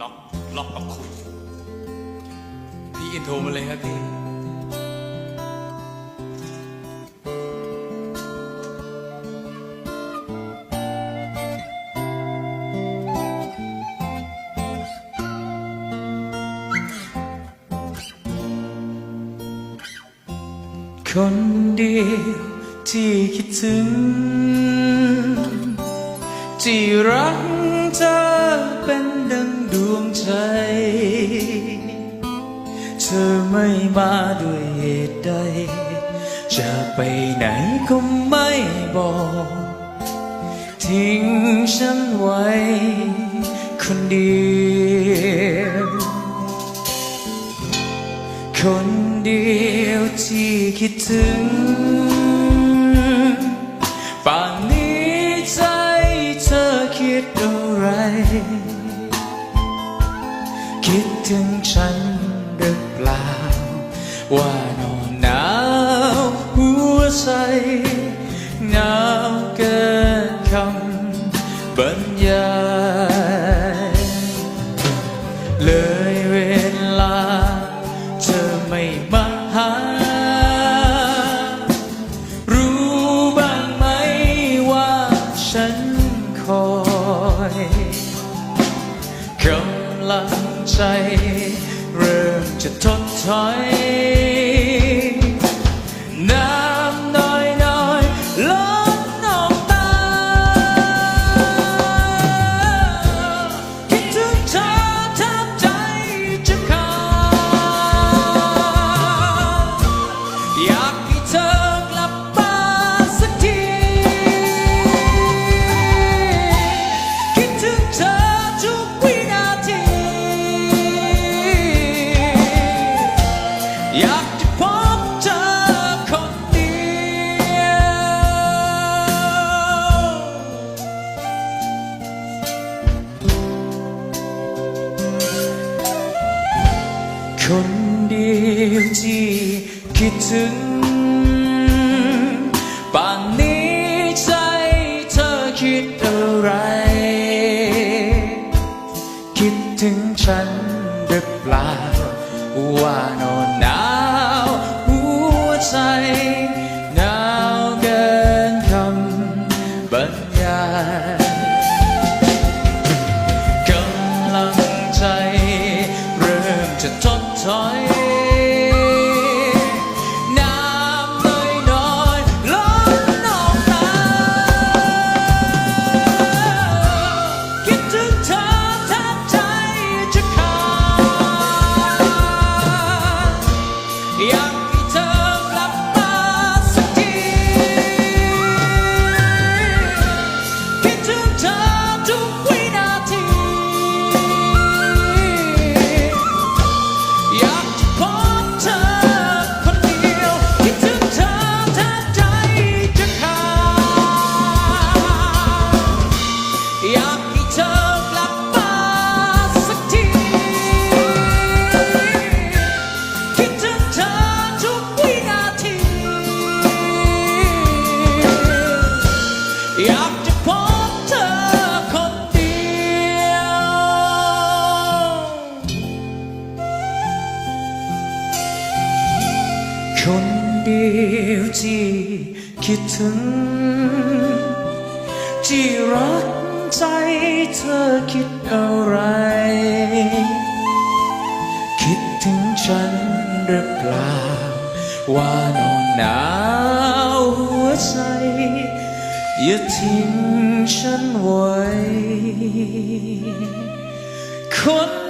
ล็อกล็อกกับคุณพี่อินโทรมาเลยครับพี่คนเดียวที่คิดถึง ที่รัก เธอไม่มาด้วยเหตุใด จะไปไหนก็ไม่บอก ทิ้งฉันไว้ คนเดียว คนเดียวที่คิดถึง คิดถึงฉันหรือเปล่า ว่านอนหนาวหัวใจหนาวเกินคำบรรยายเลยเว เริ่มจะทดถอย คนเดียวที่คิดถึงป่านนี้ใจเธอคิดอะไร คิดถึงฉันหรือเปล่าว่านอน คนเดียวที่คิดถึง ที่รักใจเธอคิดอะไร คิดถึงฉันหรือเปล่า ว่านอนหนาวหัวใจอย่าทิ้งฉันไว้คน